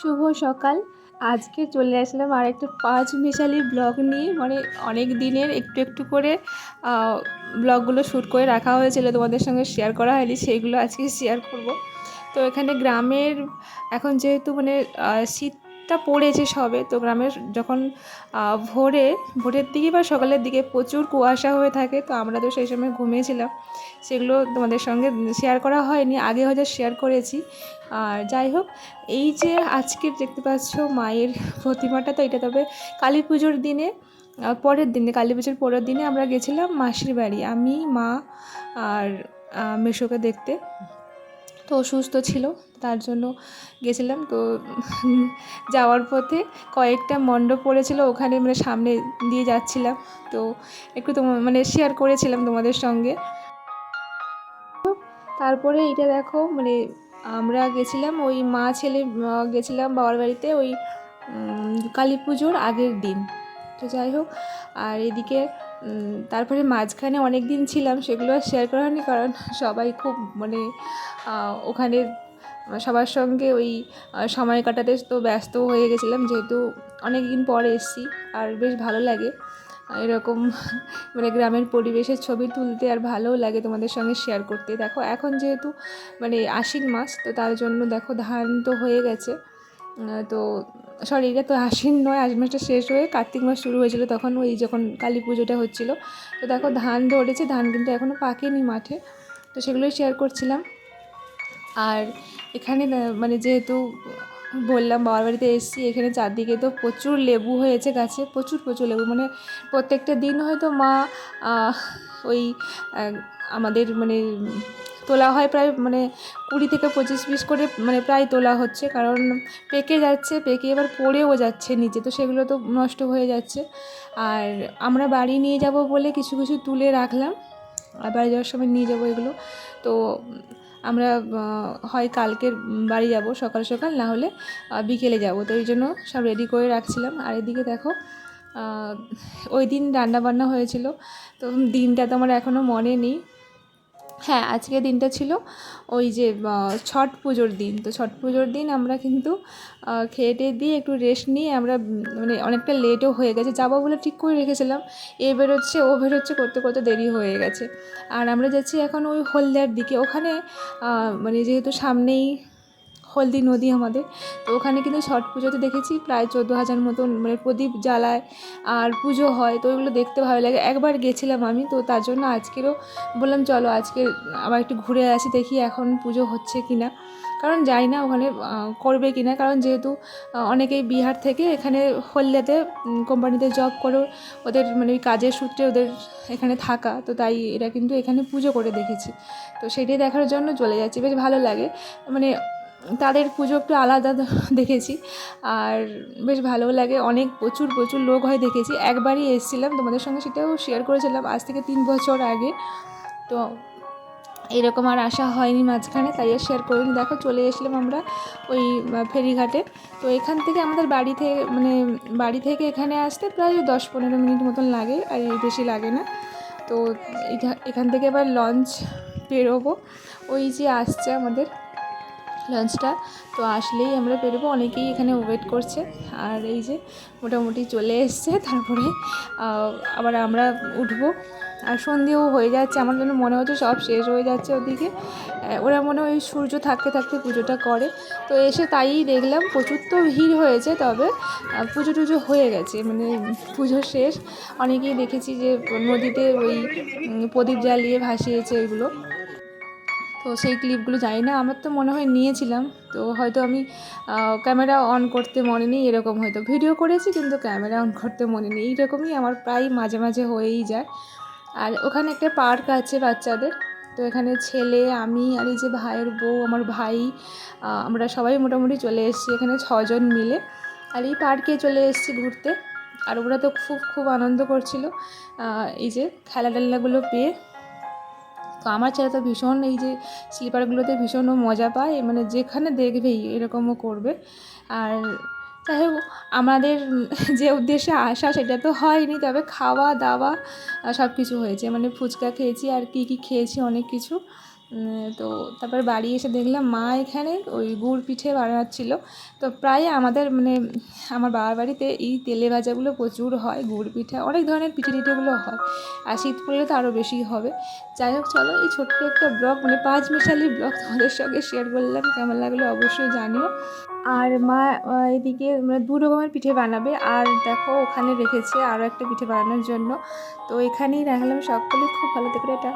শুভ সকাল। আজকে চলে আসলাম আর একটা পাঁচ মিশালি ব্লগ নিয়ে। মানে অনেক দিনের একটু একটু করে ব্লগগুলো শ্যুট করে রাখা হয়েছিল তোমাদের সঙ্গে শেয়ার করা হয়নি সেইগুলো আজকে শেয়ার করব। তো এখানে গ্রামের এখন যেহেতু মানে আহ, শীতটা পড়েছে সবে। তো গ্রামের যখন ভোরে, ভোরের দিকে বা সকালের দিকে প্রচুর কুয়াশা হয়ে থাকে, তো আমরা তো সেই সময় ঘুমিয়েছিলাম। সেগুলো তোমাদের সঙ্গে শেয়ার করা হয়নি, আগে হয়তো শেয়ার করেছি। আর যাই হোক, এই যে আজকের দেখতে পাচ্ছ মায়ের প্রতিমাটা, তো এটা তবে কালী পুজোর দিনে পরের দিনে, কালী পুজোর পরের দিনে আমরা গেছিলাম মাসির বাড়ি। আমি, মা আর মেসোকে দেখতে। তো অসুস্থ ছিল, তার জন্য গেছিলাম। তো যাওয়ার পথে কয়েকটা মণ্ডপ পড়েছিল, ওখানে মানে সামনে দিয়ে যাচ্ছিলাম। তো একটু তোমার মানে শেয়ার করেছিলাম তোমাদের সঙ্গে। তারপরে এটা দেখো মানে আমরা গেছিলাম ওই মা ছেলে গেছিলাম বাবার বাড়িতে ওই কালী পুজোর আগের দিন। তো যাই হোক, আর এদিকে তারপরে মাঝখানে অনেক দিন ছিলাম, সেগুলো আর শেয়ার করা হয়নি কারণ সবাই খুব মানে ওখানে সবার সঙ্গে ওই সময় কাটাতে তো ব্যস্ত হয়ে গেছিলাম, যেহেতু অনেক দিন পরে এসেছি, আর বেশ ভালো লাগে। এরকম মানে গ্রামের পরিবেশের ছবি তুলতে আর ভালোও লাগে তোমাদের সঙ্গে শেয়ার করতে। দেখো, এখন যেহেতু মানে আশ্বিন মাস, তো তার জন্য দেখো ধান তো হয়ে গেছে তো সরি এটা তো আশ্বিন নয়, আশ্বিন মাসটা শেষ হয়ে কার্তিক মাস শুরু হয়েছিল তখন ওই যখন কালী পুজোটা হচ্ছিল। তো দেখো ধান ধরেছে ধান কিন্তু এখনও পাকেনি মাঠে। তো সেগুলোই শেয়ার করছিলাম। আর এখানে মানে যেহেতু বললাম বাবার বাড়িতে এসেছি, এখানে চারদিকে তো প্রচুর লেবু হয়েছে গাছে, প্রচুর প্রচুর লেবু। মানে প্রত্যেকটা দিন হয়তো মা ওই আমাদের মানে তোলা হয় প্রায় মানে কুড়ি থেকে পঁচিশ পিস করে মানে প্রায় তোলা হচ্ছে। কারণ পেকে যাচ্ছে, পেকে এবার পড়েও যাচ্ছে নিচে, তো সেগুলো তো নষ্ট হয়ে যাচ্ছে। আর আমরা বাড়ি নিয়ে যাব বলে কিছু কিছু তুলে রাখলাম। আর বাড়ি যাওয়ার সময় নিয়ে যাব এগুলো। তো আমরা হয় কালকে বাড়ি যাব সকাল সকাল, না হলে বিকেলে যাব। তো এই জন্য সব রেডি করে রাখছিলাম। আর এদিকে দেখো ওই দিন রান্না বান্না হয়েছিল। তো দিনটা তো আমার এখনও মনে নেই। হ্যাঁ আজকে দিনটা ছিল ওই যে ছট পুজোর দিন। তো ছট পুজোর দিন আমরা কিন্তু খেয়ে টেয়ে দিয়ে একটু রেস্ট নিয়ে আমরা মানে অনেকটা লেটও হয়ে গেছে। যাব বলে ঠিক করে রেখেছিলাম। এ বেরোচ্ছে, ও বেরোচ্ছে করতে করতে দেরি হয়ে গেছে। আর আমরা যাচ্ছি এখন ওই হলদিয়ার দিকে। ওখানে মানে যেহেতু সামনেই হলদি নদী আমাদের। তো ওখানে কিন্তু ছট পুজোতে দেখেছি, প্রায় চোদ্দ হাজার মতন মানে প্রদীপ জ্বালায় আর পুজো হয়। তো ওইগুলো দেখতে ভালো লাগে। একবার গেছিলাম আমি, তো তার জন্য আজকেরও বললাম, চলো আজকে আবার একটু ঘুরে আসি, দেখি এখন পুজো হচ্ছে কি না কারণ যাই না ওখানে করবে কি না কারণ যেহেতু অনেকেই বিহার থেকে এখানে হলদিয়াতে কোম্পানিতে জব করে, ওদের মানে ওই কাজের সূত্রে ওদের এখানে থাকা। তো তাই এরা কিন্তু এখানে পুজো করে দেখেছি। তো সেটাই দেখার জন্য চলে যাচ্ছি। বেশ ভালো লাগে। মানে তাদের পুজো একটু আলাদা দেখেছি। আর বেশ ভালোও লাগে, অনেক প্রচুর প্রচুর লোক হয় দেখেছি। একবারই এসেছিলাম তোমাদের সঙ্গে, সেটাও শেয়ার করেছিলাম আজ থেকে তিন বছর আগে। তো এরকম আর আসা হয়নি মাঝখানে, তাই আর শেয়ার করিনি। দেখো, চলে এসলাম আমরা ওই ফেরিঘাটে। তো এখান থেকে আমাদের বাড়ি থেকে মানে বাড়ি থেকে এখানে আসতে প্রায় দশ পনেরো মিনিট মতন লাগে, আর বেশি লাগে না। তো এখা- এখান থেকে এবার লঞ্চ বেরোবো। ওই যে আসছে আমাদের লঞ্চটা তো আসলেই আমরা বেরোবো, অনেকেই এখানে ওয়েট করছে। আর এই যে মোটামুটি চলে এসছে, তারপরে আবার আমরা উঠবো। আর সন্ধেও হয়ে যাচ্ছে, আমার জন্য মনে হচ্ছে সব শেষ হয়ে যাচ্ছে ওদিকে। ওরা মনে হয় ওই সূর্য থাকতে থাকতে পুজোটা করে। তো এসে তাই দেখলাম, প্রচুর তো ভিড় হয়েছে তবে পুজো টুজো হয়ে গেছে মানে পুজো শেষ। অনেকেই দেখেছি যে নদীতে ওই প্রদীপ জ্বালিয়ে ভাসিয়েছে এগুলো। তো সেই ক্লিপগুলো জানি না, আমার তো মনে হয় নিয়েছিলাম। তো হয়তো আমি ক্যামেরা অন করতে মনে নেই এরকম হয়তো। ভিডিও করেছি কিন্তু ক্যামেরা অন করতে মনে নেই, এইরকমই আমার প্রায় মাঝে মাঝে হয়েই যায়। আর ওখানে একটা পার্ক আছে বাচ্চাদের, তো এখানে ছেলে, আমি আর এই যে ভাইয়ের বউ, আমার ভাই আমরা সবাই মোটামুটি চলে এসেছি এখানে ছজন মিলে। আর এই পার্কে চলে এসেছি ঘুরতে। আর ওরা তো খুব খুব আনন্দ করছিল এই যে খেলা টেলাগুলো পেয়ে। তো আমার ছেলে তো ভীষণ এই যে স্লিপারগুলোতে ভীষণ মজা পায় মানে যেখানে দেখবেই এরকমও করবে। আর যাই আমাদের যে উদ্দেশ্যে আসা সেটা তো হয়নি, তবে খাওয়া দাওয়া সব কিছু হয়েছে। মানে ফুচকা খেয়েছি আর কি কি খেয়েছি অনেক কিছু। তো তারপর বাড়ি এসে দেখলাম মা এখানে, ওই গুড় পিঠে বানাচ্ছিল। তো প্রায় আমাদের মানে আমার বাবার বাড়িতে এই তেলে ভাজাগুলো প্রচুর হয়, গুড় পিঠা, অনেক ধরনের পিঠে টিঠেগুলো হয়। আর শীত পড়লে তো আরও বেশি হবে। যাই হোক, চলো এই ছোট্ট একটা ব্লগ মানে পাঁচ মিশালি ব্লগ তোমাদের সঙ্গে শেয়ার করলাম, কেমন লাগল অবশ্যই জানিও। আর মা এদিকে মানে দু রকমের পিঠে বানাবে, আর দেখো ওখানে রেখেছে আরও একটা পিঠে বানানোর জন্য। তো এখানেই রাখলাম, সকলে খুব ভালো থেকে এটা